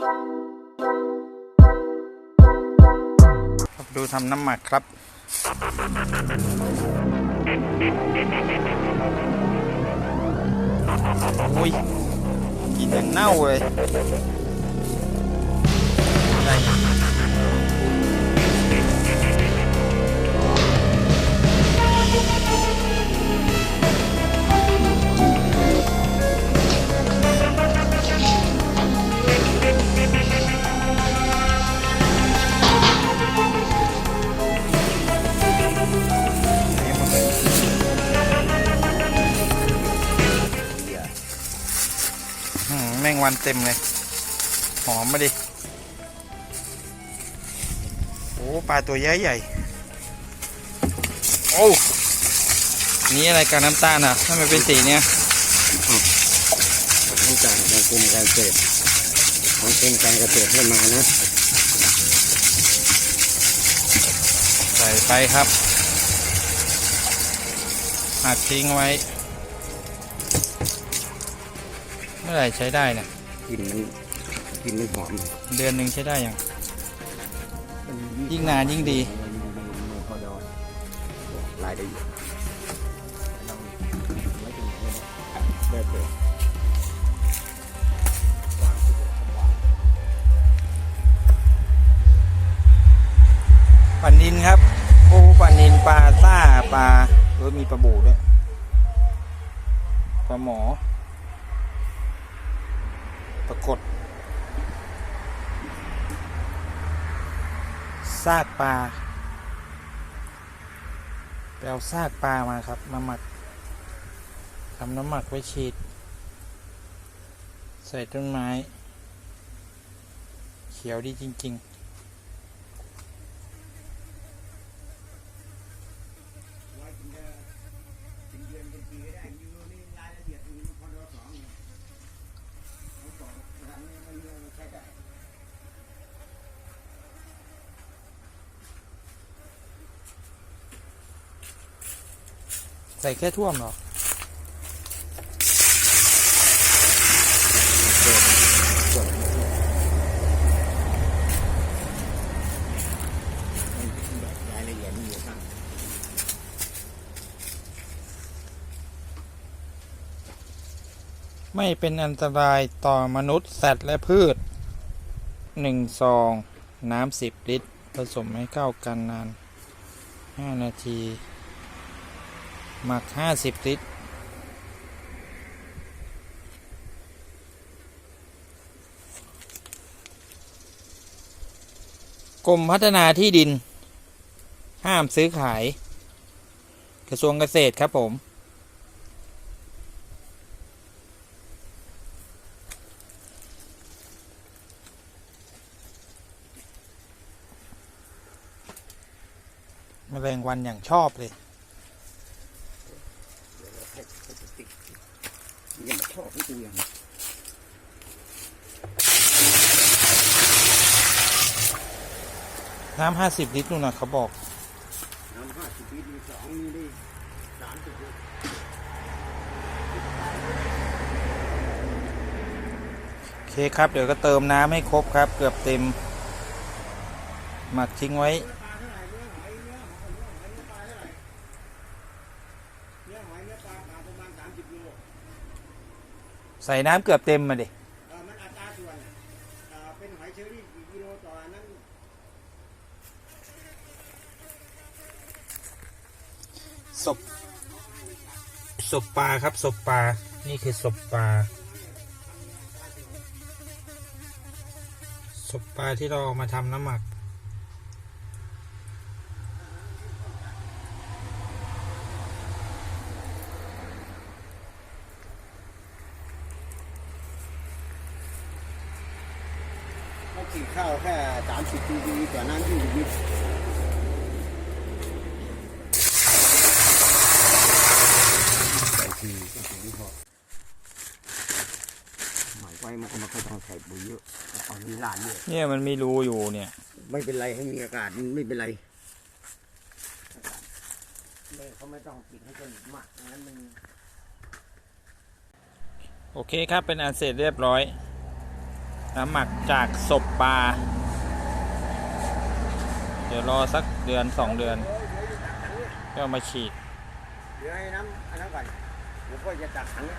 ครับดูทำน้ำหมักครับโอ้ยกินอย่างเน่าเลย แมงวันเต็มเลย หอมมาดิโอ้ปลาตัวใหญ่ใหญ่โอ้นี่อะไรกับน้ำตาลอะทำไมเป็นสีเนี้ยต้องการของกรมการเกษตรของกรมการเกษตรให้มานะใส่ไปครับหักทิ้งไว้ มื่อไหร่ใช้ได้เนี่ยกลินมันกลินมันหอมเดือนหนึ่งใช้ได้ยัง ยิ่งนานยิ่งดีรายได้เยอะได้เถอะปลานินครับโอ้ปลานินปลาซ่าปลาเออมีปลาบูด้วยปลาหมอ ปรากฏซากปลาไปเอาซากปลามาครับ มาหมักทำน้ำหมักไว้ฉีด ใส่ต้นไม้ เขียวดีจริง ๆ ใส่แค่ท่วมเหรอไม่เป็นอันตรายต่อมนุษย์สัตว์และพืชหนึ่งซอง น้ำสิบลิตร ผสมให้เข้ากันนานห้านาที หมักห้าสิบลิตรกรมพัฒนาที่ดิน ห้ามซื้อขาย กระทรวงเกษตรครับผม แมลงวันอย่างชอบเลย แพ็คพลาสติกยังมาชอบให้ดูอย่าง น้ำห้าสิบลิตรนู่นนะเขาบอก น้ำห้าสิบลิตรมีสองมีได้สามสิบลิตรโอเคครับ เดี๋ยวก็เติมน้ำให้ครบครับ เกือบเต็ม หมักทิ้งไว้ ใส่น้ำเกือบเต็มมาดิ เออมันอัตราส่วนอะเอ่อเป็นหอยเชอรี่กี่กิโลต่ออันนั้น ศพศพปลาครับศพปลา นี่คือศพปลาศพปลาที่เราเอามาทำน้ำหมัก เขาฉีดข้าวแค่สามสิบปีต่อน้ำยี่สิบลิตรใส่ทีก็ถึงพอหมายไว้มันก็ไม่ค่อยต้องใส่ปุ๋ยเยอะตอนนี้ หลานเยอะเนี่ยมันมีรูอยู่เนี่ย ไม่เป็นไรให้มีอากาศมันไม่เป็นไรไม่เขาไม่ต้องปิดให้สนิทมากงั้นมันโอเคครับเป็นอันเสร็จเรียบร้อย น้ำหมักจากศพปลาเดี๋ยวรอสักเดือนสองเดือนเดี๋ยวเดี๋ยวจะตักถังเนี่ยก็เอามาฉีด เดี๋ยวให้น้ำอันนั้นก่อนเดี๋ยวก็จะตักถังเนี่ย